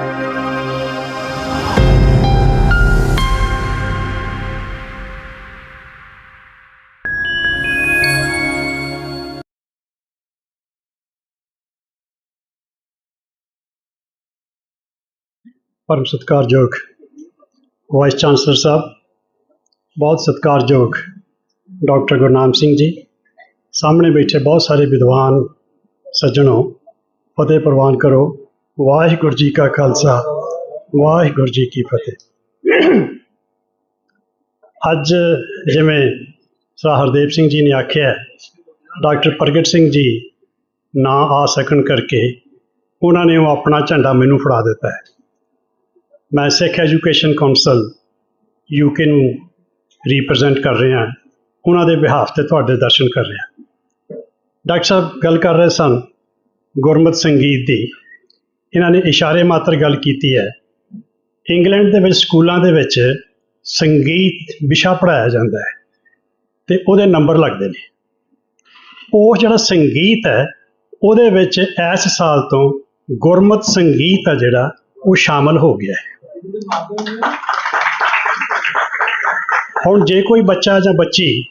ਪਰਮ ਸਤਿਕਾਰਯੋਗ vice chancellor ਸਾਹਿਬ ਬਹੁਤ ਸਤਿਕਾਰਯੋਗ ਡਾਕਟਰ ਗੁਰਨਾਮ ਸਿੰਘ ਜੀ ਸਾਹਮਣੇ ਬੈਠੇ ਬਹੁਤ ਸਾਰੇ ਵਿਦਵਾਨ ਸੱਜਣੋ ਫਤਿਹ ਪ੍ਰਵਾਨ ਕਰੋ ਵਾਹਿਗੁਰੂ ਜੀ ਕਾ ਖਾਲਸਾ, ਵਾਹਿਗੁਰੂ ਜੀ ਕੀ ਫਤਿਹ। ਅੱਜ ਜਿਵੇਂ ਸਰ ਹਰਦੇਵ ਸਿੰਘ ਜੀ ਨੇ ਆਖਿਆ ਡਾਕਟਰ ਪ੍ਰਗਟ ਸਿੰਘ ਜੀ ਨਾ ਆ ਸਕਣ ਕਰਕੇ ਉਹਨਾਂ ਨੇ ਉਹ ਆਪਣਾ ਝੰਡਾ ਮੈਨੂੰ ਫੜਾ ਦਿੱਤਾ ਹੈ। ਮੈਂ ਸਿੱਖ ਐਜੂਕੇਸ਼ਨ ਕਾਉਂਸਲ ਯੂਕੇ ਨੂੰ ਰਿਪਰੈਜ਼ੈਂਟ ਕਰ ਰਿਹਾ ਉਹਨਾਂ ਦੇ ਬਿਹਾਫ ਤੇ ਤੁਹਾਡੇ ਦਰਸ਼ਨ ਕਰ ਰਿਹਾ ਡਾਕਟਰ ਸਾਹਿਬ, ਗੱਲ ਕਰ ਰਹੇ ਸਨ ਗੁਰਮਤ ਸੰਗੀਤ ਦੀ। ਇਹਨਾਂ ਨੇ ਇਸ਼ਾਰੇ ਮਾਤਰ ਗੱਲ ਕੀਤੀ ਹੈ। ਇੰਗਲੈਂਡ ਦੇ ਵਿੱਚ ਸਕੂਲਾਂ ਦੇ ਵਿੱਚ ਸੰਗੀਤ ਵਿਸ਼ਾ ਪੜਾਇਆ ਜਾਂਦਾ ਹੈ ਤੇ ਉਹਦੇ ਨੰਬਰ ਲੱਗਦੇ ਨੇ। ਉਹ ਜਿਹੜਾ ਸੰਗੀਤ ਹੈ, ਉਹਦੇ ਵਿੱਚ ਇਸ ਸਾਲ ਤੋਂ ਗੁਰਮਤ ਸੰਗੀਤ ਆ ਜਿਹੜਾ, ਉਹ ਸ਼ਾਮਲ ਹੋ ਗਿਆ ਹੈ। ਹੁਣ ਜੇ ਕੋਈ ਬੱਚਾ ਜਾਂ ਬੱਚੀ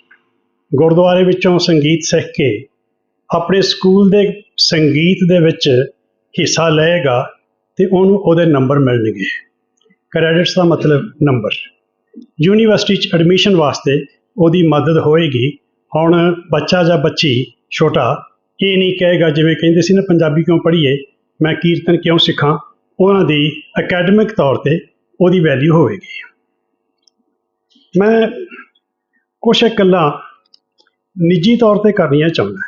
ਗੁਰਦੁਆਰੇ ਵਿੱਚੋਂ ਸੰਗੀਤ ਸਿੱਖ ਕੇ ਆਪਣੇ ਸਕੂਲ ਦੇ ਸੰਗੀਤ ਦੇ ਵਿੱਚ ਹਿੱਸਾ ਲਏਗਾ ਤੇ ਉਹਨੂੰ ਉਹਦੇ ਨੰਬਰ ਮਿਲਣਗੇ। ਕ੍ਰੈਡਿਟਸ ਦਾ ਮਤਲਬ ਨੰਬਰ ਯੂਨੀਵਰਸਿਟੀ 'ਚ ਐਡਮਿਸ਼ਨ ਵਾਸਤੇ ਉਹਦੀ ਮਦਦ ਹੋਏਗੀ। ਹੁਣ ਬੱਚਾ ਜਾਂ ਬੱਚੀ ਛੋਟਾ ਇਹ ਨਹੀਂ ਕਹੇਗਾ, ਜਿਵੇਂ ਕਹਿੰਦੇ ਸੀ ਨਾ, ਪੰਜਾਬੀ ਕਿਉਂ ਪੜ੍ਹੀਏ, ਮੈਂ ਕੀਰਤਨ ਕਿਉਂ ਸਿੱਖਾਂ, ਉਹਨਾਂ ਦੀ ਅਕੈਡਮਿਕ ਤੌਰ ਤੇ ਉਹਦੀ ਵੈਲਿਊ ਹੋਵੇਗੀ। ਮੈਂ ਕੁਛ ਗੱਲਾਂ ਨਿੱਜੀ ਤੌਰ ਤੇ ਕਰਨੀਆਂ ਚਾਹੁੰਦਾ।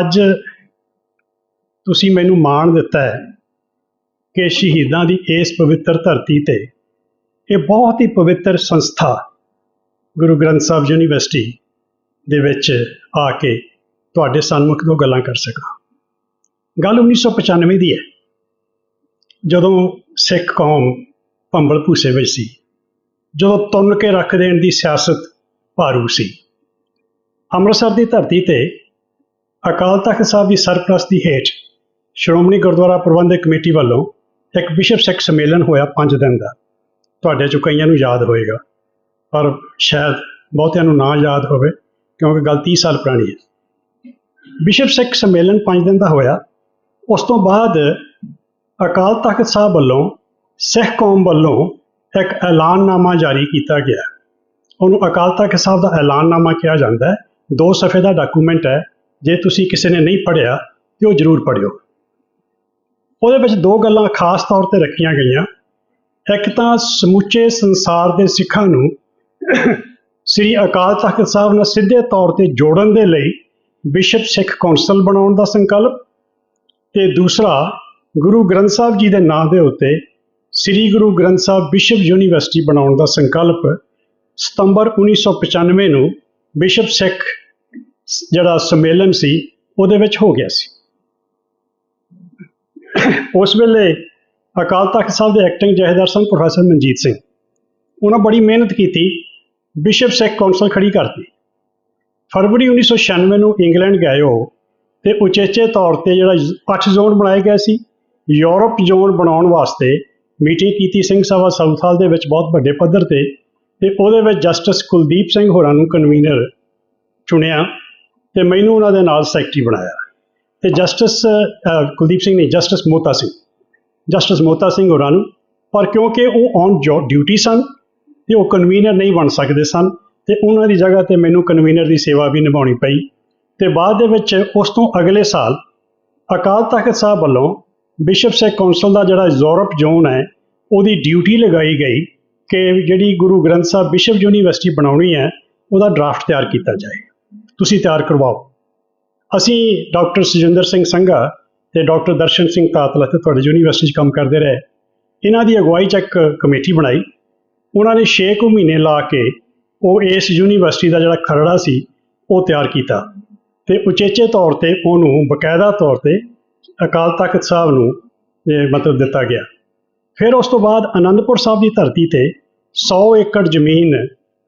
ਅੱਜ ਤੁਸੀਂ ਮੈਨੂੰ ਮਾਣ ਦਿੱਤਾ ਹੈ ਕਿ ਸ਼ਹੀਦਾਂ ਦੀ ਇਸ ਪਵਿੱਤਰ ਧਰਤੀ ਤੇ ਇਹ ਬਹੁਤ ਹੀ ਪਵਿੱਤਰ ਸੰਸਥਾ ਗੁਰੂ ਗ੍ਰੰਥ ਸਾਹਿਬ ਯੂਨੀਵਰਸਿਟੀ ਦੇ ਵਿੱਚ ਆ ਕੇ ਤੁਹਾਡੇ ਸਨਮੁਖ ਤੋਂ ਗੱਲਾਂ ਕਰ ਸਕਾਂ। ਗੱਲ 1995 ਦੀ ਹੈ। ਜਦੋਂ ਸਿੱਖ ਕੌਮ ਭੰਬਲ ਭੂਸੇ ਵਿੱਚ ਸੀ, ਜਦੋਂ ਤੁੰਨ ਕੇ ਰੱਖ ਦੇਣ ਦੀ ਸਿਆਸਤ ਭਾਰੂ ਸੀ, ਅੰਮ੍ਰਿਤਸਰ ਦੀ ਧਰਤੀ ਤੇ ਅਕਾਲ ਤਖਤ ਸਾਹਿਬ ਦੀ ਸਰਪ੍ਰਸਤੀ ਹੇਠ ਸ਼੍ਰੋਮਣੀ ਗੁਰਦੁਆਰਾ ਪ੍ਰਬੰਧਕ ਕਮੇਟੀ ਵੱਲੋਂ ਇੱਕ ਵਿਸ਼ਵ ਸਿੱਖ ਸੰਮੇਲਨ ਹੋਇਆ 5 ਦਿਨ ਦਾ। ਤੁਹਾਡੇ ਚੋਂ ਕਈਆਂ ਨੂੰ ਯਾਦ ਹੋਏਗਾ, ਪਰ ਸ਼ਾਇਦ ਬਹੁਤਿਆਂ ਨੂੰ ਨਾ ਯਾਦ ਹੋਵੇ, ਕਿਉਂਕਿ ਗੱਲ 30 ਸਾਲ ਪੁਰਾਣੀ ਹੈ। ਵਿਸ਼ਵ ਸਿੱਖ ਸੰਮੇਲਨ 5 ਦਿਨ ਦਾ ਹੋਇਆ। ਉਸ ਤੋਂ ਬਾਅਦ ਅਕਾਲ ਤਖਤ ਸਾਹਿਬ ਵੱਲੋਂ, ਸਿੱਖ ਕੌਮ ਵੱਲੋਂ ਇੱਕ ਐਲਾਨਨਾਮਾ ਜਾਰੀ ਕੀਤਾ ਗਿਆ। ਉਹਨੂੰ ਅਕਾਲ ਤਖਤ ਸਾਹਿਬ ਦਾ ਐਲਾਨਨਾਮਾ ਕਿਹਾ ਜਾਂਦਾ ਹੈ। ਦੋ ਸਫ਼ੇ ਦਾ ਡਾਕੂਮੈਂਟ ਹੈ। ਜੇ ਤੁਸੀਂ ਕਿਸੇ ਨੇ ਨਹੀਂ ਪੜ੍ਹਿਆ, ਤੇ ਉਹ ਜ਼ਰੂਰ ਪੜ੍ਹਿਓ। ਉਹਦੇ ਵਿੱਚ ਦੋ ਗੱਲਾਂ ਖਾਸ ਤੌਰ ਤੇ ਰੱਖੀਆਂ ਗਈਆਂ। ਇੱਕ ਤਾਂ ਸਮੁੱਚੇ ਸੰਸਾਰ ਦੇ ਸਿੱਖਾਂ ਨੂੰ ਸ੍ਰੀ ਅਕਾਲ ਤਖਤ ਸਾਹਿਬ ਨਾਲ ਸਿੱਧੇ ਤੌਰ ਤੇ ਜੋੜਨ ਦੇ ਲਈ ਵਿਸ਼ਵ ਸਿੱਖ ਕੌਂਸਲ ਬਣਾਉਣ ਦਾ ਸੰਕਲਪ ਤੇ ਦੂਸਰਾ ਗੁਰੂ ਗ੍ਰੰਥ ਸਾਹਿਬ ਜੀ ਦੇ ਨਾਂ ਦੇ ਉੱਤੇ ਸ੍ਰੀ ਗੁਰੂ ਗ੍ਰੰਥ ਸਾਹਿਬ ਵਿਸ਼ਵ ਯੂਨੀਵਰਸਿਟੀ ਬਣਾਉਣ ਦਾ ਸੰਕਲਪ ਸਤੰਬਰ 1995 ਨੂੰ ਵਿਸ਼ਵ ਸਿੱਖ ਜਿਹੜਾ ਸੰਮੇਲਨ ਸੀ ਉਹਦੇ ਵਿੱਚ ਹੋ ਗਿਆ ਸੀ। ਉਸ ਵੇਲੇ ਅਕਾਲ ਤਖਤ ਸਾਹਿਬ ਦੇ ਐਕਟਿੰਗ ਜਥੇਦਾਰ ਸਨ ਪ੍ਰੋਫੈਸਰ ਮਨਜੀਤ ਸਿੰਘ। ਉਹਨਾਂ ਬੜੀ ਮਿਹਨਤ ਕੀਤੀ ਵਿਸ਼ਵ ਸਿੱਖ ਕੌਂਸਲ ਖੜੀ ਕਰਤੀ। ਫਰਵਰੀ 1996 ਨੂੰ ਇੰਗਲੈਂਡ ਗਏ ਉਹ ਤੇ ਉਚੇਚੇ ਤੌਰ ਤੇ ਜਿਹੜਾ 8 ਜ਼ੋਨ ਬਣਾਏ ਗਏ ਸੀ, ਯੂਰਪ ਜ਼ੋਨ ਬਣਾਉਣ ਵਾਸਤੇ ਮੀਟਿੰਗ ਕੀਤੀ ਸਿੰਘ ਸਭਾ ਸਾਊਥ ਹਾਲ ਦੇ ਵਿੱਚ ਬਹੁਤ ਵੱਡੇ ਪੱਧਰ ਤੇ ਤੇ ਉਹਦੇ ਵਿੱਚ ਜਸਟਿਸ ਕੁਲਦੀਪ ਸਿੰਘ ਹੋਰਾਂ ਨੂੰ ਕਨਵੀਨਰ ਚੁਣਿਆ ਤੇ ਮੈਨੂੰ ਉਹਨਾਂ ਦੇ ਨਾਲ ਸੈਕਟਰੀ ਬਣਾਇਆ। ਤੇ ਜਸਟਿਸ ਕੁਲਦੀਪ ਸਿੰਘ ਨੇ ਜਸਟਿਸ ਮੋਤਾ ਸਿੰਘ, ਜਸਟਿਸ ਮੋਤਾ ਸਿੰਘ ਹੋਰਾਂ ਨੂੰ, ਪਰ ਕਿਉਂਕਿ ਉਹ ਔਨ ਡਿਊਟੀ ਸਨ ਤੇ ਉਹ ਕਨਵੀਨਰ ਨਹੀਂ ਬਣ ਸਕਦੇ ਸਨ ਤੇ ਉਹਨਾਂ ਦੀ ਜਗ੍ਹਾ ਤੇ ਮੈਨੂੰ ਕਨਵੀਨਰ ਦੀ ਸੇਵਾ ਵੀ ਨਿਭਾਉਣੀ ਪਈ ਤੇ ਬਾਅਦ ਦੇ ਵਿੱਚ ਉਸ ਤੋਂ ਅਗਲੇ ਸਾਲ ਅਕਾਲ ਤਖਤ ਸਾਹਿਬ ਵੱਲੋਂ ਵਿਸ਼ਵ ਸਿੱਖ ਕੌਂਸਲ ਦਾ ਜਿਹੜਾ ਯੂਰਪ ਜ਼ੋਨ ਹੈ, ਉਹਦੀ ਡਿਊਟੀ ਲਗਾਈ ਗਈ ਕਿ ਜਿਹੜੀ ਗੁਰੂ ਗ੍ਰੰਥ ਸਾਹਿਬ ਵਿਸ਼ਵ ਯੂਨੀਵਰਸਿਟੀ ਬਣਾਉਣੀ ਹੈ, ਉਹਦਾ ਡਰਾਫਟ ਤਿਆਰ ਕੀਤਾ ਜਾਏ। ਤੁਸੀਂ ਤਿਆਰ ਕਰਵਾਓ। ਅਸੀਂ ਡਾਕਟਰ ਸੁਜਿੰਦਰ ਸਿੰਘ ਸੰਘਾ ਤੇ ਡਾਕਟਰ ਦਰਸ਼ਨ ਸਿੰਘ ਤਾਤਲਾ ਤੇ ਤੁਹਾਡੀ ਯੂਨੀਵਰਸਿਟੀ 'ਚ ਕੰਮ ਕਰਦੇ ਰਹੇ। ਇਹਨਾਂ ਦੀ ਅਗਵਾਈ 'ਚ ਇੱਕ ਕਮੇਟੀ ਬਣਾਈ। ਉਹਨਾਂ ਨੇ 6 ਕੁ ਮਹੀਨੇ ਲਾ ਕੇ ਉਹ ਇਸ ਯੂਨੀਵਰਸਿਟੀ ਦਾ ਜਿਹੜਾ ਖਰੜਾ ਸੀ, ਉਹ ਤਿਆਰ ਕੀਤਾ ਤੇ ਉਚੇਚੇ ਤੌਰ ਤੇ ਉਹਨੂੰ ਬਕਾਇਦਾ ਤੌਰ ਤੇ ਅਕਾਲ ਤਖਤ ਸਾਹਿਬ ਨੂੰ, ਇਹ ਮਤਲਬ ਦਿੱਤਾ ਗਿਆ। ਫਿਰ ਉਸ ਤੋਂ ਬਾਅਦ ਆਨੰਦਪੁਰ ਸਾਹਿਬ ਦੀ ਧਰਤੀ ਤੇ 100 ਏਕੜ ਜ਼ਮੀਨ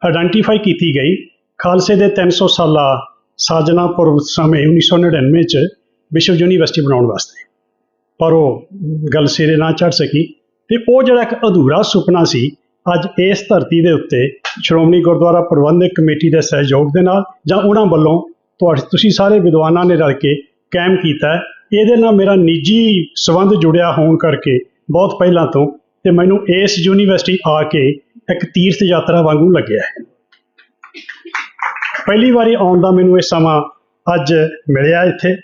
ਆਇਡੈਂਟੀਫਾਈ ਕੀਤੀ ਗਈ। ਖਾਲਸੇ ਦੇ 300 ਸਾਲਾ ਸਾਜਨਾ ਪੁਰਬ ਸਮੇਂ 1999 ਚ ਵਿਸ਼ਵ ਯੂਨੀਵਰਸਿਟੀ ਬਣਾਉਣ ਵਾਸਤੇ। ਪਰ ਉਹ ਗੱਲ ਸਿਰੇ ਨਾ ਚੜ ਸਕੀ ਤੇ ਉਹ ਜਿਹੜਾ ਇੱਕ ਅਧੂਰਾ ਸੁਪਨਾ ਸੀ, ਅੱਜ ਇਸ ਧਰਤੀ ਦੇ ਉੱਤੇ ਸ਼੍ਰੋਮਣੀ ਗੁਰਦੁਆਰਾ ਪ੍ਰਬੰਧਕ ਕਮੇਟੀ ਦੇ ਸਹਿਯੋਗ ਦੇ ਨਾਲ ਜਾਂ ਉਹਨਾਂ ਵੱਲੋਂ ਤੁਹਾਡੇ, ਤੁਸੀਂ ਸਾਰੇ ਵਿਦਵਾਨਾਂ ਨੇ ਰਲ ਕੇ ਕਾਇਮ ਕੀਤਾ, ਇਹਦੇ ਨਾਲ ਮੇਰਾ ਨਿੱਜੀ ਸਬੰਧ ਜੁੜਿਆ ਹੋਣ ਕਰਕੇ ਬਹੁਤ ਪਹਿਲਾਂ ਤੋਂ ਤੇ ਮੈਨੂੰ ਇਸ ਯੂਨੀਵਰਸਿਟੀ ਆ ਕੇ ਇੱਕ ਤੀਰਥ ਯਾਤਰਾ ਵਾਂਗੂ ਲੱਗਿਆ ਹੈ। ਪਹਿਲੀ ਵਾਰੀ ਆਉਣ ਦਾ ਮੈਨੂੰ ਇਹ ਸਮਾਂ ਅੱਜ ਮਿਲਿਆ ਇੱਥੇ।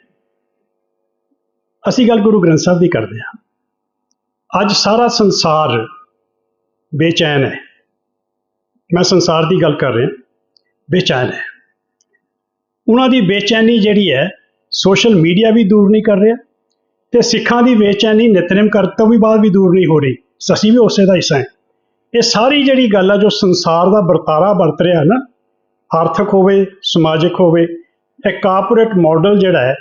ਅਸੀਂ ਗੱਲ ਗੁਰੂ ਗ੍ਰੰਥ ਸਾਹਿਬ ਦੀ ਕਰਦੇ ਹਾਂ। ਅੱਜ ਸਾਰਾ ਸੰਸਾਰ ਬੇਚੈਨ ਹੈ। ਮੈਂ ਸੰਸਾਰ ਦੀ ਗੱਲ ਕਰ ਰਿਹਾ। ਬੇਚੈਨ ਹੈ। ਉਹਨਾਂ ਦੀ ਬੇਚੈਨੀ ਜਿਹੜੀ ਹੈ, ਸੋਸ਼ਲ ਮੀਡੀਆ ਵੀ ਦੂਰ ਨਹੀਂ ਕਰ ਰਿਹਾ ਤੇ ਸਿੱਖਾਂ ਦੀ ਬੇਚੈਨੀ ਨਿਤਨੇਮ ਕਰਨ ਵੀ ਬਾਅਦ ਵੀ ਦੂਰ ਨਹੀਂ ਹੋ ਰਹੀ। ਅਸੀਂ ਵੀ ਉਸੇ ਦਾ ਹਿੱਸਾ ਹਾਂ। ਇਹ ਸਾਰੀ ਜਿਹੜੀ ਗੱਲ ਆ, ਜੋ ਸੰਸਾਰ ਦਾ ਵਰਤਾਰਾ ਵਰਤ ਰਿਹਾ ਨਾ ਆਰਥਿਕ ਹੋਵੇ, ਸਮਾਜਿਕ ਹੋਵੇ, ਇਹ ਕਾਰਪੋਰੇਟ ਮਾਡਲ ਜਿਹੜਾ ਹੈ,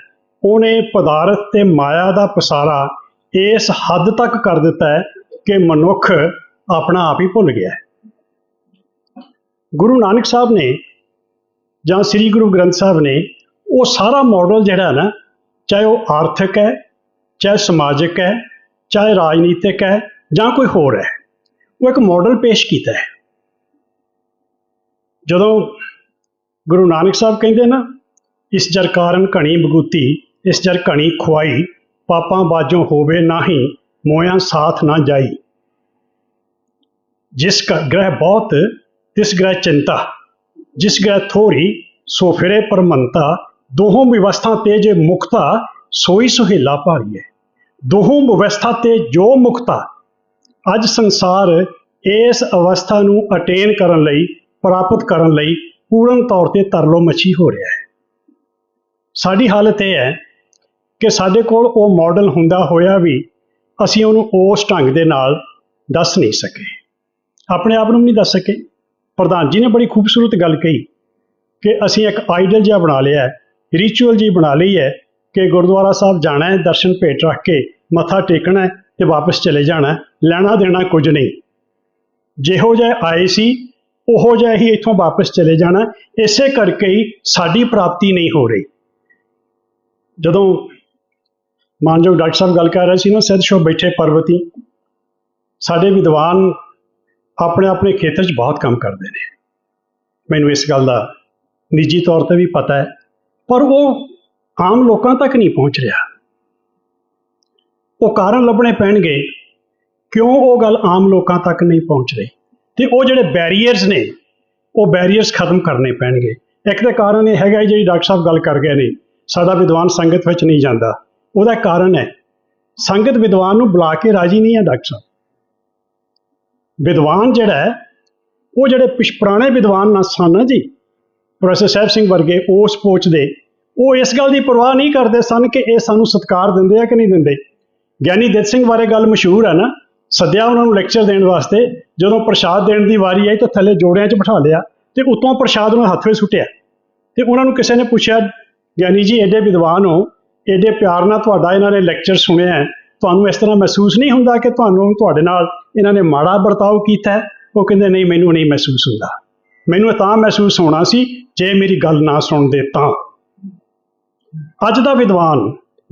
ਉਹਨੇ ਪਦਾਰਥ ਤੇ ਮਾਇਆ ਦਾ ਪਸਾਰਾ ਇਸ ਹੱਦ ਤੱਕ ਕਰ ਦਿੱਤਾ ਹੈ ਕਿ ਮਨੁੱਖ ਆਪਣਾ ਆਪ ਹੀ ਭੁੱਲ ਗਿਆ ਹੈ। ਗੁਰੂ ਨਾਨਕ ਸਾਹਿਬ ਨੇ ਜਾਂ ਸ੍ਰੀ ਗੁਰੂ ਗ੍ਰੰਥ ਸਾਹਿਬ ਨੇ ਉਹ ਸਾਰਾ ਮਾਡਲ ਜਿਹੜਾ ਨਾ, ਚਾਹੇ ਉਹ ਆਰਥਿਕ ਹੈ, ਚਾਹੇ ਸਮਾਜਿਕ ਹੈ, ਚਾਹੇ ਰਾਜਨੀਤਿਕ ਹੈ ਜਾਂ ਕੋਈ ਹੋਰ ਹੈ, ਉਹ ਇੱਕ ਮਾਡਲ ਪੇਸ਼ ਕੀਤਾ ਹੈ। ਜਦੋਂ ਗੁਰੂ ਨਾਨਕ ਸਾਹਿਬ ਕਹਿੰਦੇ ਨਾ, ਇਸ ਜਰ ਕਾਰਨ ਘਣੀ ਬਗੂਤੀ, ਇਸ ਜਰ ਘਣੀ ਖੁਆਈ, ਪਾਪਾਂ ਬਾਝੋਂ ਹੋਵੇ ਨਾਹੀ, ਮੋਇਆ ਸਾਥ ਨਾ ਜਾਈ। ਜਿਸ ਕਾ ਗ੍ਰਹਿ ਬਹੁਤ, ਤਿਸ ਗ੍ਰਹਿ ਚਿੰਤਾ, ਜਿਸ ਗ੍ਰਹਿ ਥੋਰੀ, ਸੋ ਫਿਰੇ ਪਰਮੰਤਾ, ਦੋਹੋਂ ਵਿਵਸਥਾ ਤੇ ਜੇ ਮੁਕਤਾ, ਸੋਈ ਸੁਹੇਲਾ ਭਾਰੀਏ ਦੋਹੋਂ ਵਿਵਸਥਾ ਤੇ ਜੋ ਮੁਕਤਾ, ਅੱਜ ਸੰਸਾਰ ਇਸ ਅਵਸਥਾ ਨੂੰ ਅਟੇਨ ਕਰਨ ਲਈ, ਪ੍ਰਾਪਤ ਕਰਨ ਲਈ ਪੂਰਨ ਤੌਰ ਤੇ ਤਰਲੋ ਮੱਛੀ ਹੋ ਰਿਹਾ ਹੈ। ਸਾਡੀ ਹਾਲਤ ਇਹ ਹੈ ਕਿ ਸਾਡੇ ਕੋਲ ਉਹ ਮਾਡਲ ਹੁੰਦਾ ਹੋਇਆ ਵੀ ਅਸੀਂ ਉਹਨੂੰ ਉਸ ਢੰਗ ਦੇ ਨਾਲ ਦੱਸ ਨਹੀਂ ਸਕੇ। ਆਪਣੇ ਆਪ ਨੂੰ ਵੀ ਨਹੀਂ ਦੱਸ ਸਕੇ। ਪ੍ਰਧਾਨ ਜੀ ਨੇ ਬੜੀ ਖੂਬਸੂਰਤ ਗੱਲ ਕਹੀ ਕਿ ਅਸੀਂ ਇੱਕ ਆਈਡਲ ਜਿਹਾ ਬਣਾ ਲਿਆ ਹੈ ਰਿਚੁਅਲ ਜੀ ਬਣਾ ਲਈ ਹੈ ਕਿ ਗੁਰਦੁਆਰਾ ਸਾਹਿਬ ਜਾਣਾ ਹੈ, ਦਰਸ਼ਨ ਭੇਟ ਰੱਖ ਕੇ ਮੱਥਾ ਟੇਕਣਾ ਹੈ ਤੇ ਵਾਪਸ ਚਲੇ ਜਾਣਾ ਲੈਣਾ ਦੇਣਾ ਕੁਝ ਨਹੀਂ। ਜਿਹੋ ਜਿਹੇ ਆਏ ਸੀ ਉਹੋ ਜਿਹਾ ਹੀ ਇੱਥੋਂ ਵਾਪਸ ਚਲੇ ਜਾਣਾ, ਇਸੇ ਕਰਕੇ ਹੀ ਸਾਡੀ ਪ੍ਰਾਪਤੀ ਨਹੀਂ ਹੋ ਰਹੀ। ਜਦੋਂ ਮਾਨਯੋਗ ਡਾਕਟਰ ਸਾਹਿਬ ਗੱਲ ਕਰ ਰਹੇ ਸੀ ਨਾ, ਸਿੱਧ ਸ਼ੋ ਬੈਠੇ ਪਰਵਤੀ ਸਾਡੇ ਵਿਦਵਾਨ ਆਪਣੇ ਆਪਣੇ ਖੇਤਰ 'ਚ ਬਹੁਤ ਕੰਮ ਕਰਦੇ ਨੇ। ਮੈਨੂੰ ਇਸ ਗੱਲ ਦਾ ਨਿੱਜੀ ਤੌਰ ਤੇ ਵੀ ਪਤਾ ਹੈ, ਪਰ ਉਹ ਆਮ ਲੋਕਾਂ ਤੱਕ ਨਹੀਂ ਪਹੁੰਚ ਰਿਹਾ। ਉਹ ਕਾਰਨ ਲੱਭਣੇ ਪੈਣਗੇ, ਕਿਉਂ ਉਹ ਗੱਲ ਆਮ ਲੋਕਾਂ ਤੱਕ ਨਹੀਂ ਪਹੁੰਚ ਰਹੀ? ਤੇ ਉਹ ਜਿਹੜੇ ਬੈਰੀਅਰਸ ਨੇ, ਉਹ ਬੈਰੀਅਰਸ ਖਤਮ ਕਰਨੇ ਪੈਣਗੇ। ਇੱਕ ਤਾਂ ਕਾਰਨ ਇਹ ਹੈਗਾ ਜਿਹੜੀ ਡਾਕਟਰ ਸਾਹਿਬ ਗੱਲ ਕਰ ਗਏ ਨੇ, ਸਾਡਾ ਵਿਦਵਾਨ ਸੰਗਤ ਵਿੱਚ ਨਹੀਂ ਜਾਂਦਾ। ਉਹਦਾ ਕਾਰਨ ਹੈ, ਸੰਗਤ ਵਿਦਵਾਨ ਨੂੰ ਬੁਲਾ ਕੇ ਰਾਜੀ ਨਹੀਂ ਹੈ ਡਾਕਟਰ ਸਾਹਿਬ। ਵਿਦਵਾਨ ਜਿਹੜਾ ਹੈ, ਉਹ ਜਿਹੜੇ ਪਿਛ ਪੁਰਾਣੇ ਵਿਦਵਾਨ ਨਾ ਸਨ ਨਾ ਜੀ, ਪ੍ਰੋਫੈਸਰ ਸਾਹਿਬ ਸਿੰਘ ਵਰਗੇ ਉਸ ਪੋਚ ਦੇ, ਉਹ ਇਸ ਗੱਲ ਦੀ ਪਰਵਾਹ ਨਹੀਂ ਕਰਦੇ ਸਨ ਕਿ ਇਹ ਸਾਨੂੰ ਸਤਿਕਾਰ ਦਿੰਦੇ ਆ ਕਿ ਨਹੀਂ ਦਿੰਦੇ। ਗਿਆਨੀ ਦਿੱਤ ਸਿੰਘ ਬਾਰੇ ਗੱਲ ਮਸ਼ਹੂਰ ਹੈ ਨਾ ਸੱਦਿਆ ਉਹਨਾਂ ਨੂੰ ਲੈਕਚਰ ਦੇਣ ਵਾਸਤੇ, ਜਦੋਂ ਪ੍ਰਸ਼ਾਦ ਦੇਣ ਦੀ ਵਾਰੀ ਆਈ ਤਾਂ ਥੱਲੇ ਜੋੜਿਆਂ 'ਚ ਬਿਠਾ ਲਿਆ ਤੇ ਉਤੋਂ ਪ੍ਰਸ਼ਾਦ ਉਹਨਾਂ ਹੱਥ ਵਿੱਚ ਸੁੱਟਿਆ। ਤੇ ਉਹਨਾਂ ਨੂੰ ਕਿਸੇ ਨੇ ਪੁੱਛਿਆ, ਗਿਆਨੀ ਜੀ, ਐਡੇ ਵਿਦਵਾਨ ਹੋ, ਐਡੇ ਪਿਆਰ ਨਾਲ ਤੁਹਾਡਾ ਇਹਨਾਂ ਨੇ ਲੈਕਚਰ ਸੁਣਿਆ ਤੁਹਾਨੂੰ ਇਸ ਤਰ੍ਹਾਂ ਮਹਿਸੂਸ ਨਹੀਂ ਹੁੰਦਾ ਕਿ ਤੁਹਾਨੂੰ ਤੁਹਾਡੇ ਨਾਲ ਇਹਨਾਂ ਨੇ ਮਾੜਾ ਵਰਤਾਓ ਕੀਤਾ ਉਹ ਕਹਿੰਦੇ, ਨਹੀਂ, ਮੈਨੂੰ ਨਹੀਂ ਮਹਿਸੂਸ ਹੁੰਦਾ। ਮੈਨੂੰ ਇਹ ਤਾਂ ਮਹਿਸੂਸ ਹੋਣਾ ਸੀ ਜੇ ਮੇਰੀ ਗੱਲ ਨਾ ਸੁਣਦੇ ਤਾਂ। ਅੱਜ ਦਾ ਵਿਦਵਾਨ,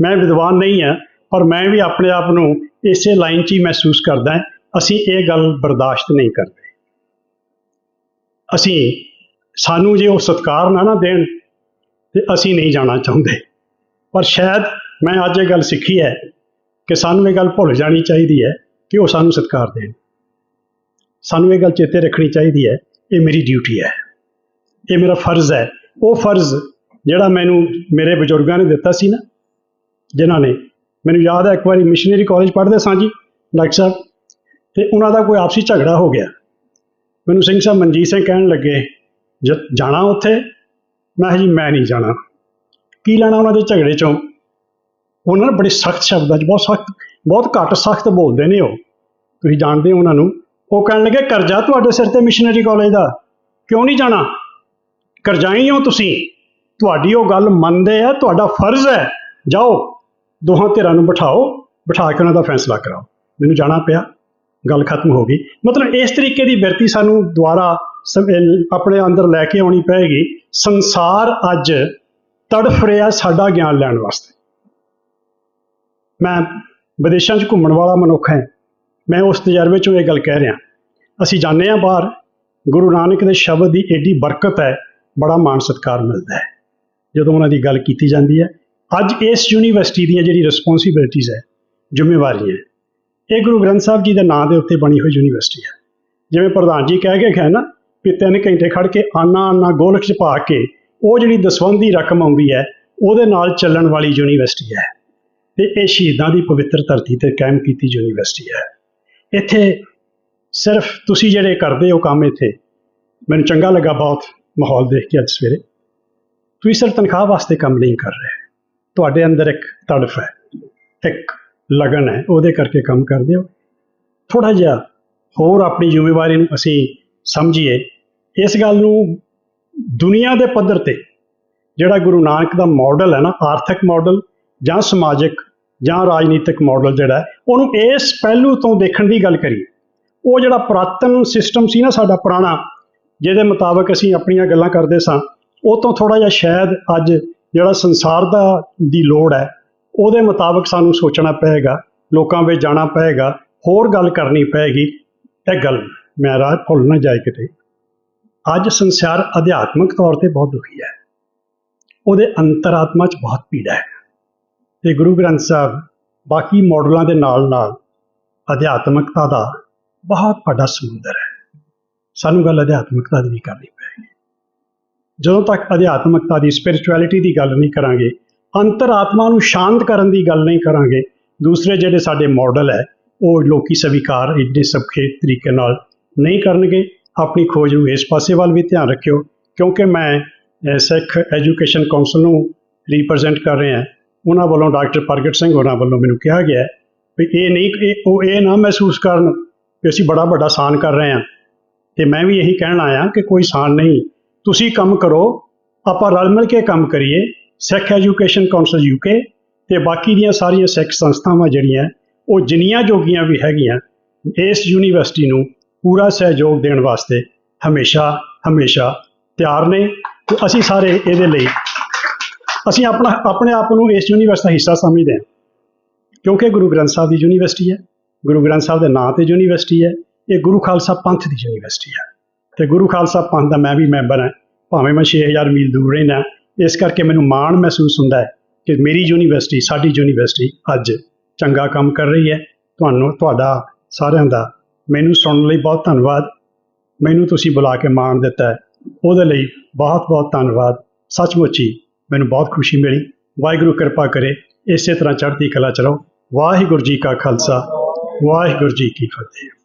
ਮੈਂ ਵਿਦਵਾਨ ਨਹੀਂ ਹਾਂ, ਪਰ ਮੈਂ ਵੀ ਆਪਣੇ ਆਪ ਨੂੰ ਇਸੇ ਲਾਈਨ 'ਚ ਹੀ ਮਹਿਸੂਸ ਕਰਦਾ ਅਸੀਂ ਇਹ ਗੱਲ ਬਰਦਾਸ਼ਤ ਨਹੀਂ ਕਰਦੇ ਅਸੀਂ, ਸਾਨੂੰ ਜੇ ਉਹ ਸਤਿਕਾਰ ਨਾ ਨਾ ਦੇਣ, ਤੇ ਅਸੀਂ ਨਹੀਂ ਜਾਣਾ ਚਾਹੁੰਦੇ। ਪਰ ਸ਼ਾਇਦ ਮੈਂ ਅੱਜ ਇਹ ਗੱਲ ਸਿੱਖੀ ਹੈ ਕਿ ਸਾਨੂੰ ਇਹ ਗੱਲ ਭੁੱਲ ਜਾਣੀ ਚਾਹੀਦੀ ਹੈ ਕਿ ਉਹ ਸਾਨੂੰ ਸਤਿਕਾਰ ਦੇਣ। ਸਾਨੂੰ ਇਹ ਗੱਲ ਚੇਤੇ ਰੱਖਣੀ ਚਾਹੀਦੀ ਹੈ, ਇਹ ਮੇਰੀ ਡਿਊਟੀ ਹੈ। ਇਹ ਮੇਰਾ ਫਰਜ਼ ਹੈ। ਉਹ ਫਰਜ਼ ਜਿਹੜਾ ਮੈਨੂੰ ਮੇਰੇ ਬਜ਼ੁਰਗਾਂ ਨੇ ਦਿੱਤਾ ਸੀ ਨਾ, ਜਿਨ੍ਹਾਂ ਨੇ ਮੈਨੂੰ ਯਾਦ ਹੈ ਇੱਕ ਵਾਰੀ ਮਿਸ਼ਨਰੀ ਕਾਲਜ ਪੜ੍ਹਦੇ ਸਾਂ ਜੀ, ਡਾਕਟਰ ਸਾਹਿਬ, ਤੇ ਉਹਨਾਂ ਦਾ ਕੋਈ ਆਪਸੀ ਝਗੜਾ ਹੋ ਗਿਆ। ਮੈਨੂੰ ਸਿੰਘ ਸਾਹਿਬ ਮਨਜੀਤ ਸਿੰਘ ਕਹਿਣ ਲੱਗੇ, ਜ, ਜਾਣਾ ਉੱਥੇ? ਮੈਂ ਕਿਹਾ ਜੀ, ਮੈਂ ਨਹੀਂ ਜਾਣਾ। ਕੀ ਲੈਣਾ ਉਹਨਾਂ ਦੇ ਝਗੜੇ ਚੋਂ? ਉਹਨਾਂ ਨੇ ਬੜੇ ਸਖਤ ਸ਼ਬਦਾਂ 'ਚ ਬਹੁਤ ਸਖਤ, ਬਹੁਤ ਘੱਟ ਸਖਤ ਬੋਲਦੇ ਨੇ ਉਹ। ਤੁਸੀਂ ਜਾਣਦੇ ਹੋ ਉਹਨਾਂ ਨੂੰ। ਉਹ ਕਹਿਣ ਲੱਗੇ, ਕਰਜ਼ਾ ਤੁਹਾਡੇ ਸਿਰ ਤੇ ਮਿਸ਼ਨਰੀ ਕਾਲਜ ਦਾ। ਕਿਉਂ ਨਹੀਂ ਜਾਣਾ? ਕਰਜ਼ਾਈ ਹੋ ਤੁਸੀਂ। ਤੁਹਾਡੀ ਉਹ ਗੱਲ ਮੰਨਦੇ ਆ, ਤੁਹਾਡਾ ਫਰਜ਼ ਹੈ। ਜਾਓ। ਦੋਹਾਂ ਧਿਰਾਂ ਨੂੰ ਬਿਠਾਓ, ਬਿਠਾ ਕੇ ਉਹਨਾਂ ਦਾ ਫੈਸਲਾ ਕਰਾਓ। ਮੈਨੂੰ ਜਾਣਾ ਪਿਆ, ਗੱਲ ਖਤਮ ਹੋ ਗਈ। ਮਤਲਬ ਇਸ ਤਰੀਕੇ ਦੀ ਬਿਰਤੀ ਸਾਨੂੰ ਦੁਆਰਾ ਸਮ- ਆਪਣੇ ਅੰਦਰ ਲੈ ਕੇ ਆਉਣੀ ਪਏਗੀ। ਸੰਸਾਰ ਅੱਜ ਤੜਫ ਰਿਹਾ ਸਾਡਾ ਗਿਆਨ ਲੈਣ ਵਾਸਤੇ। ਮੈਂ ਵਿਦੇਸ਼ਾਂ 'ਚ ਘੁੰਮਣ ਵਾਲਾ ਮਨੁੱਖ ਹੈ। ਮੈਂ ਉਸ ਤਜਰਬੇ 'ਚੋਂ ਇਹ ਗੱਲ ਕਹਿ ਰਿਹਾ। ਅਸੀਂ ਜਾਂਦੇ ਹਾਂ ਬਾਹਰ। ਗੁਰੂ ਨਾਨਕ ਦੇ ਸ਼ਬਦ ਦੀ ਏਡੀ ਬਰਕਤ ਹੈ। ਬੜਾ ਮਾਣ ਸਤਿਕਾਰ ਮਿਲਦਾ ਹੈ। ਜਦੋਂ ਉਹਨਾਂ ਦੀ ਗੱਲ ਕੀਤੀ ਜਾਂਦੀ ਹੈ ਅੱਜ ਇਸ ਯੂਨੀਵਰਸਿਟੀ ਦੀਆਂ ਜਿਹੜੀ ਰਿਸਪੌਂਸਿਬਿਲਟੀਆਂ ਹੈ, ਜ਼ਿੰਮੇਵਾਰੀਆਂ ਇਹ ਗੁਰੂ ਗ੍ਰੰਥ ਸਾਹਿਬ ਜੀ ਦੇ ਨਾਂ ਦੇ ਉੱਤੇ ਬਣੀ ਹੋਈ ਯੂਨੀਵਰਸਿਟੀ ਹੈ। ਜਿਵੇਂ ਪ੍ਰਧਾਨ ਜੀ ਕਹਿ ਕੇ ਗਏ ਨਾ ਵੀ ਤਿੰਨ ਘੰਟੇ ਖੜ ਕੇ ਆਨਾ ਆਨਾ ਗੋਲਕ ਚ ਪਾ ਕੇ ਉਹ ਜਿਹੜੀ ਦਸਵੰਧ ਦੀ ਰਕਮ ਆਉਂਦੀ ਹੈ, ਉਹਦੇ ਨਾਲ ਚੱਲਣ ਵਾਲੀ ਯੂਨੀਵਰਸਿਟੀ ਹੈ। ਤੇ ਇਹ ਸ਼ਹੀਦਾਂ ਦੀ ਪਵਿੱਤਰ ਧਰਤੀ ਤੇ ਕਾਇਮ ਕੀਤੀ ਯੂਨੀਵਰਸਿਟੀ ਹੈ। ਇੱਥੇ ਸਿਰਫ ਤੁਸੀਂ ਜਿਹੜੇ ਕਰਦੇ ਹੋ ਕੰਮ ਇੱਥੇ, ਮੈਨੂੰ ਚੰਗਾ ਲੱਗਾ ਬਹੁਤ ਮਾਹੌਲ ਦੇਖ ਕੇ ਅੱਜ ਸਵੇਰੇ। ਤੁਸੀਂ ਸਿਰਫ ਤਨਖਾਹ ਵਾਸਤੇ ਕੰਮ ਨਹੀਂ ਕਰ ਰਹੇ। ਤੁਹਾਡੇ ਅੰਦਰ ਇੱਕ ਤੜਫ ਹੈ, ਇੱਕ ਲਗਨ ਹੈ, ਉਹਦੇ ਕਰਕੇ ਕੰਮ ਕਰਦੇ ਹੋ। ਥੋੜਾ ਜਿਹਾ ਹੋਰ ਆਪਣੀ ਜ਼ਿੰਮੇਵਾਰੀ ਨੂੰ ਅਸੀਂ ਸਮਝੀਏ। ਇਸ ਗੱਲ ਨੂੰ ਦੁਨੀਆ ਦੇ ਪੱਧਰ ਤੇ ਜਿਹੜਾ ਗੁਰੂ ਨਾਨਕ ਦਾ ਮਾਡਲ ਹੈ ਨਾ, ਆਰਥਿਕ ਮਾਡਲ ਜਾਂ ਸਮਾਜਿਕ ਜਾਂ ਰਾਜਨੀਤਿਕ ਮਾਡਲ ਜਿਹੜਾ ਉਹਨੂੰ ਇਸ ਪਹਿਲੂ ਤੋਂ ਦੇਖਣ ਦੀ ਗੱਲ ਕਰੀਏ। ਉਹ ਜਿਹੜਾ ਪੁਰਾਤਨ ਸਿਸਟਮ ਸੀ ਨਾ ਸਾਡਾ ਪੁਰਾਣਾ, ਜਿਹਦੇ ਮੁਤਾਬਕ ਅਸੀਂ ਆਪਣੀਆਂ ਗੱਲਾਂ ਕਰਦੇ ਸਾਂ, ਉਹ ਤੋਂ ਥੋੜਾ ਜਿਹਾ ਸ਼ਾਇਦ ਅੱਜ ਜਿਹੜਾ ਸੰਸਾਰ ਦਾ ਦੀ ਲੋੜ ਹੈ, ਉਹਦੇ ਮੁਤਾਬਕ ਸਾਨੂੰ ਸੋਚਣਾ ਪਏਗਾ, ਲੋਕਾਂ ਵਿੱਚ ਜਾਣਾ ਪਏਗਾ, ਹੋਰ ਗੱਲ ਕਰਨੀ ਪਏਗੀ। ਇਹ ਗੱਲ ਮੈਂ ਰਾਹ ਭੁੱਲ ਨਾ ਜਾਏ ਕਿਤੇ। ਅੱਜ ਸੰਸਾਰ ਅਧਿਆਤਮਿਕ ਤੌਰ ਤੇ ਬਹੁਤ ਦੁਖੀ ਹੈ। ਉਹਦੇ ਅੰਤਰਾਤਮਾ 'ਚ ਬਹੁਤ ਪੀੜਾ ਹੈ। ਤੇ ਗੁਰੂ ਗ੍ਰੰਥ ਸਾਹਿਬ ਬਾਕੀ ਮਾਡਲਾਂ ਦੇ ਨਾਲ ਨਾਲ ਅਧਿਆਤਮਿਕਤਾ ਦਾ ਬਹੁਤ ਵੱਡਾ ਸਮੁੰਦਰ ਹੈ। ਸਾਨੂੰ ਗੱਲ ਅਧਿਆਤਮਿਕਤਾ ਦੀ ਵੀ ਕਰਨੀ ਪਏਗੀ ਜਦੋਂ ਤੱਕ ਅਧਿਆਤਮਿਕਤਾ ਦੀ ਸਪਿਰਚੁਅਲਿਟੀ ਦੀ ਗੱਲ ਨਹੀਂ ਕਰਾਂਗੇ, ਅੰਤਰਾਤਮਾ ਨੂੰ ਸ਼ਾਂਤ ਕਰਨ ਦੀ ਗੱਲ ਨਹੀਂ ਕਰਾਂਗੇ, ਦੂਸਰੇ ਜਿਹੜੇ ਸਾਡੇ ਮਾਡਲ ਹੈ, ਉਹ ਲੋਕੀ ਸਵੀਕਾਰ ਇੰਨੇ ਸੌਖੇ ਤਰੀਕੇ ਨਾਲ ਨਹੀਂ ਕਰਨਗੇ। ਆਪਣੀ ਖੋਜ ਨੂੰ ਇਸ ਪਾਸੇ ਵੱਲ ਵੀ ਧਿਆਨ ਰੱਖਿਓ, ਕਿਉਂਕਿ ਮੈਂ ਸਿੱਖ ਐਜੂਕੇਸ਼ਨ ਕਾਉਂਸਲ ਨੂੰ ਰਿਪਰੈਜ਼ੈਂਟ ਕਰ ਰਿਹਾ ਉਹਨਾਂ ਵੱਲੋਂ ਡਾਕਟਰ ਪ੍ਰਗਟ ਸਿੰਘ ਹੋਰਾਂ ਵੱਲੋਂ ਮੈਨੂੰ ਕਿਹਾ ਗਿਆ ਵੀ ਇਹ ਨਹੀਂ, ਇਹ, ਉਹ ਇਹ ਨਾ ਮਹਿਸੂਸ ਕਰਨ ਵੀ ਅਸੀਂ ਬੜਾ ਵੱਡਾ ਸਾਨ ਕਰ ਰਹੇ ਹਾਂ। ਤੇ ਮੈਂ ਵੀ ਇਹੀ ਕਹਿਣ ਆਇਆ ਕਿ ਕੋਈ ਸਾਨ ਨਹੀਂ। ਤੁਸੀਂ ਕੰਮ ਕਰੋ, ਆਪਾਂ ਰਲ ਮਿਲ ਕੇ ਕੰਮ ਕਰੀਏ, ਸਿੱਖ ਐਜੂਕੇਸ਼ਨ ਕਾਉਂਸਲ ਯੂਕੇ ਤੇ ਬਾਕੀ ਦੀਆਂ ਸਾਰੀਆਂ ਸਿੱਖ ਸੰਸਥਾਵਾਂ ਜਿਹੜੀਆਂ, ਉਹ ਜਿੰਨੀਆਂ ਜੋਗੀਆਂ ਵੀ ਹੈਗੀਆਂ, ਇਸ ਯੂਨੀਵਰਸਿਟੀ ਨੂੰ ਪੂਰਾ ਸਹਿਯੋਗ ਦੇਣ ਵਾਸਤੇ ਹਮੇਸ਼ਾ ਹਮੇਸ਼ਾ ਤਿਆਰ ਨੇ, ਤੇ ਅਸੀਂ ਸਾਰੇ ਇਹਦੇ ਲਈ, ਅਸੀਂ ਆਪਣਾ, ਆਪਣੇ ਆਪ ਨੂੰ ਇਸ ਯੂਨੀਵਰਸਿਟੀ ਦਾ ਹਿੱਸਾ ਸਮਝਦੇ ਹਾਂ। ਕਿਉਂਕਿ ਗੁਰੂ ਗ੍ਰੰਥ ਸਾਹਿਬ ਦੀ ਯੂਨੀਵਰਸਿਟੀ ਹੈ, ਗੁਰੂ ਗ੍ਰੰਥ ਸਾਹਿਬ ਦੇ ਨਾਂ ਤੇ ਯੂਨੀਵਰਸਿਟੀ ਹੈ, ਇਹ ਗੁਰੂ ਖਾਲਸਾ ਪੰਥ ਦੀ ਯੂਨੀਵਰਸਿਟੀ ਹੈ। ਤੇ ਗੁਰੂ ਖਾਲਸਾ ਪੰਥ ਦਾ ਮੈਂ ਵੀ ਮੈਂਬਰ ਹਾਂ, ਭਾਵੇਂ ਮੈਂ 6000 ਮੀਲ ਦੂਰ ਰਹਿਣਾ ਇਸ ਕਰਕੇ ਮੈਨੂੰ ਮਾਣ ਮਹਿਸੂਸ ਹੁੰਦਾ ਹੈ ਕਿ ਮੇਰੀ ਯੂਨੀਵਰਸਿਟੀ, ਸਾਡੀ ਯੂਨੀਵਰਸਿਟੀ ਅੱਜ ਚੰਗਾ ਕੰਮ ਕਰ ਰਹੀ ਹੈ। ਤੁਹਾਨੂੰ, ਤੁਹਾਡਾ ਸਾਰਿਆਂ ਦਾ ਮੈਨੂੰ ਸੁਣਨ ਲਈ ਬਹੁਤ ਧੰਨਵਾਦ। ਮੈਨੂੰ ਤੁਸੀਂ ਬੁਲਾ ਕੇ ਮਾਣ ਦਿੱਤਾ ਉਹਦੇ ਲਈ ਬਹੁਤ ਬਹੁਤ ਧੰਨਵਾਦ। ਸੱਚਮੁੱਚ ਹੀ ਮੈਨੂੰ ਬਹੁਤ ਖੁਸ਼ੀ ਮਿਲੀ। ਵਾਹਿਗੁਰੂ ਕਿਰਪਾ ਕਰੇ, ਇਸੇ ਤਰ੍ਹਾਂ ਚੜ੍ਹਦੀ ਕਲਾ ਚਲਾਓ ਵਾਹਿਗੁਰੂ ਜੀ ਕਾ ਖਾਲਸਾ, ਵਾਹਿਗੁਰੂ ਜੀ ਕੀ ਫਤਿਹ।